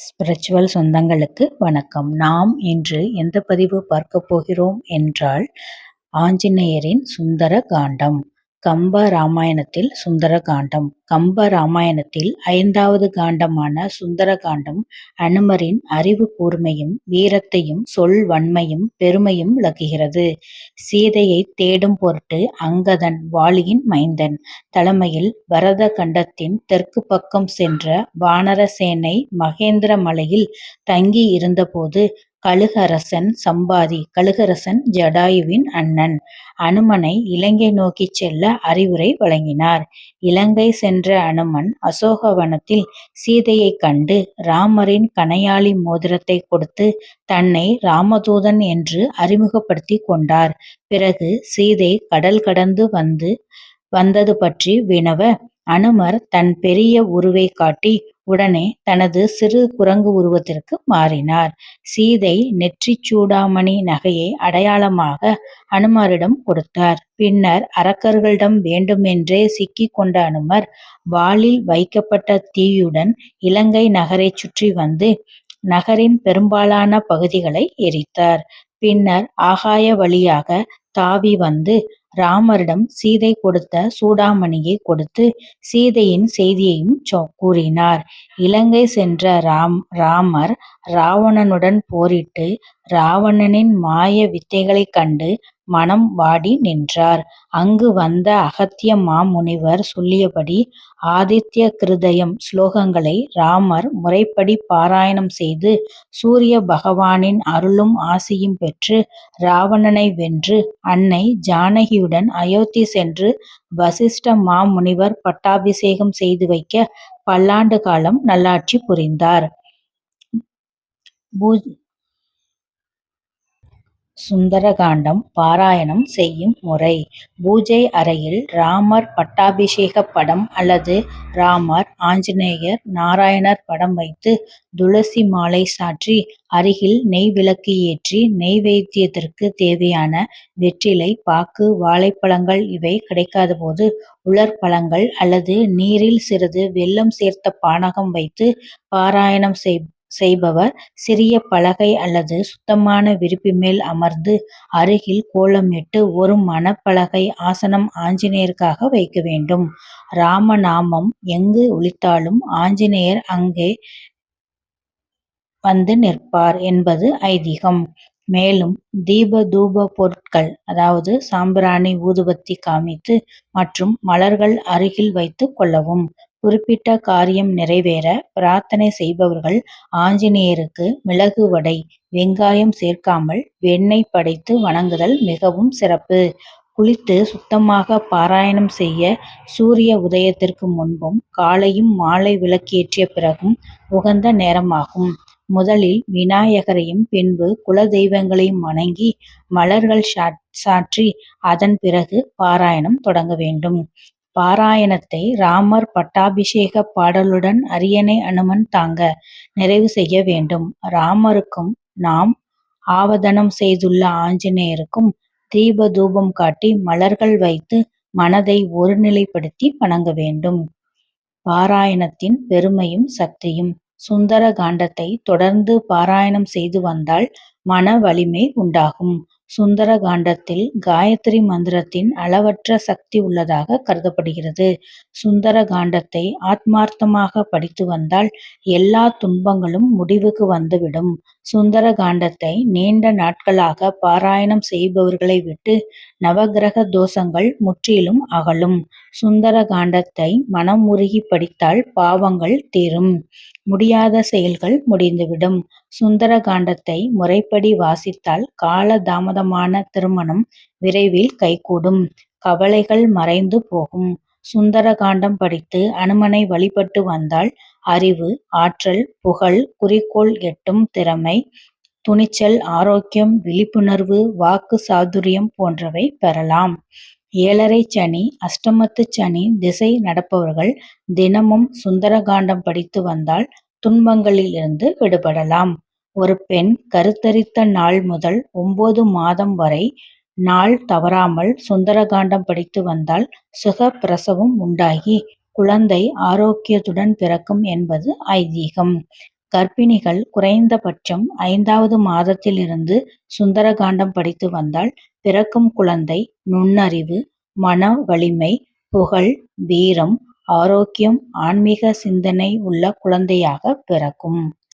Spiritual சொந்தங்களுக்கு வணக்கம். நாம் இன்று எந்த பதிவு பார்க்க போகிறோம் என்றால் ஆஞ்சநேயரின் சுந்தர காண்டம் கம்ப ராமாயணத்தில் சுந்தர காண்டம் கம்ப ராமாயணத்தில் ஐந்தாவது காண்டமான சுந்தர காண்டம் அனுமரின் அறிவு கூர்மையும் வீரத்தையும் சொல் வன்மையும் பெருமையும் விளக்குகிறது. சீதையை தேடும் பொருட்டு அங்கதன் வாலியின் மைந்தன். தலைமையில் பரத கண்டத்தின் தெற்கு பக்கம் சென்ற வானர சேனை மகேந்திர மலையில் தங்கி இருந்தபோது கழுகரசன் சம்பாதி கழுகரசன் ஜடாயுவின் அண்ணன். அனுமனை இலங்கை நோக்கிச் செல்ல அறிவுரை வழங்கினார். இலங்கை சென்ற அனுமன் அசோகவனத்தில் சீதையைக் கண்டு ராமரின் கனையாளி மோதிரத்தை கொடுத்து தன்னை ராமதூதன் என்று அறிமுகப்படுத்திக் கொண்டார். பிறகு சீதை கடல் கடந்து வந்து வந்தது பற்றி வினவ அனுமர் தன் பெரிய உருவை காட்டி உடனே தனது சிறு குரங்கு உருவத்திற்கு மாறினார். சீதை நெற்றிச் சூடாமணி நகையை அடையாளமாக அனுமரிடம் கொடுத்தார். பின்னர் அரக்கர்களிடம் வேண்டுமென்றே சிக்கிக் கொண்ட அனுமர் வாளில் வைக்கப்பட்ட தீயுடன் இலங்கை நகரைச் சுற்றி வந்து நகரின் பெரும்பாலான பகுதிகளை எரித்தார். பின்னர் ஆகாய வழியாக தாவி வந்து ராமரிடம் சீதை கொடுத்த சூடாமணியை கொடுத்து சீதையின் செய்தியையும் கூறினார். இலங்கை சென்ற ராம் ராமர் ராவணனுடன் போரிட்டு ராவணனின் மாய வித்தைகளைக் கண்டு மனம் வாடி நின்றார். அங்கு வந்த அகத்திய மாமுனிவர் சொல்லியபடி ஆதித்ய கிருதயம் ஸ்லோகங்களை ராமர் முறைப்படி பாராயணம் செய்து சூரிய பகவானின் அருளும் ஆசியும் பெற்று ராவணனை வென்று அன்னை ஜானகியுடன் அயோத்தி சென்று வசிஷ்ட மாமுனிவர் பட்டாபிஷேகம் செய்து வைக்க பல்லாண்டு காலம் நல்லாட்சி புரிந்தார். சுந்தரகாண்டம் பாராயணம் செய்யும் முறை. பூஜை அறையில் ராமர் பட்டாபிஷேக படம் அல்லது ராமர் ஆஞ்சநேயர் நாராயணர் படம் வைத்து துளசி மாலை சாற்றி அருகில் நெய் விளக்கு ஏற்றி நெய்வேத்தியத்திற்கு தேவையான வெற்றிலை பாக்கு வாழைப்பழங்கள் இவை கிடைக்காத போது உலர் பழங்கள் அல்லது நீரில் சிறிது வெல்லம் சேர்த்த பானகம் வைத்து பாராயணம் செய் செய்பவர் சிறிய பலகை அல்லது சுத்தமான விரிப்பு மேல் அமர்ந்து அருகில் கோலமிட்டு ஒரு மணப்பலகை ஆசனம் ஆஞ்சநேயருக்காக வைக்க வேண்டும். ராமநாமம் எங்கு ஒழித்தாலும் ஆஞ்சநேயர் அங்கே வந்து நிற்பார் என்பது ஐதீகம். மேலும் தீப தூப பொருட்கள் அதாவது சாம்பிராணி ஊதுபத்தி காமித்து மற்றும் மலர்கள் அருகில் வைத்துக் கொள்ளவும். குறிப்பிட்ட காரியம் நிறைவேற பிரார்த்தனை செய்பவர்கள் ஆஞ்சநேயருக்கு மிளகு வடை வெங்காயம் சேர்க்காமல் வெண்ணெய் படைத்து வணங்குதல் மிகவும் சிறப்பு. குளித்து சுத்தமாக பாராயணம் செய்ய சூரிய உதயத்திற்கு முன்பும் காலையும் மாலை விளக்கேற்றிய பிறகும் உகந்த நேரமாகும். முதலில் விநாயகரையும் பின்பு குல தெய்வங்களையும் வணங்கி மலர்கள் சாற்றி அதன் பிறகு பாராயணம் தொடங்க வேண்டும். பாராயணத்தை ராமர் பட்டாபிஷேக பாடலுடன் அரியணை அனுமன் தாங்க நிறைவு செய்ய வேண்டும். ராமருக்கும் நாம் ஆவதனம் செய்துள்ள ஆஞ்சநேயருக்கும் தீப தூபம் காட்டி மலர்கள் வைத்து மனதை ஒருநிலைப்படுத்தி வணங்க வேண்டும். பாராயணத்தின் பெருமையும் சக்தியும் சுந்தர காண்டத்தை தொடர்ந்து பாராயணம் செய்து வந்தால் மன வலிமை உண்டாகும். சுந்தர காண்டத்தில் காயத்ரி மந்திரத்தின் அளவற்ற சக்தி உள்ளதாக கருதப்படுகிறது. சுந்தர காண்டத்தை ஆத்மார்த்தமாக படித்து வந்தால் எல்லா துன்பங்களும் முடிவுக்கு வந்துவிடும். சுந்தர காண்டத்தை நீண்ட நாட்களாக பாராயணம் செய்பவர்களை விட்டு நவக்கிரக தோஷங்கள் முற்றிலும் அகலும். சுந்தர காண்டத்தை மனம் உருகி படித்தால் பாவங்கள் தீரும். முடியாத செயல்கள் முடிந்துவிடும். சுந்தர காண்டத்தை முறைப்படி வாசித்தால் கால தாமதமான திருமணம் விரைவில் கைகூடும். கவலைகள் மறைந்து போகும். சுந்தர காண்டம் படித்து அனுமனை வழிபட்டு வந்தால் அறிவு ஆற்றல் புகழ் குறிக்கோள் எட்டும் திறமை துணிச்சல் ஆரோக்கியம் விழிப்புணர்வு வாக்கு சாதுரியம் போன்றவை பெறலாம். ஏழரை சனி அஷ்டமத்து சனி திசை நடப்பவர்கள் தினமும் சுந்தர காண்டம் படித்து வந்தால் துன்பங்களில் இருந்து விடுபடலாம். ஒரு பெண் கருத்தரித்த நாள் முதல் ஒன்பது மாதம் வரை நாள் தவறாமல் சுந்தர காண்டம் படித்து வந்தால் சுக பிரசவம் உண்டாகி குழந்தை ஆரோக்கியத்துடன் பிறக்கும் என்பது ஐதீகம். கர்ப்பிணிகள் குறைந்தபட்சம் ஐந்தாவது மாதத்திலிருந்து சுந்தரகாண்டம் படித்து வந்தால் பிறக்கும் குழந்தை நுண்ணறிவு, மன வலிமை, புகழ், வீரம், ஆரோக்கியம், ஆன்மீக சிந்தனை உள்ள குழந்தையாக பிறக்கும்.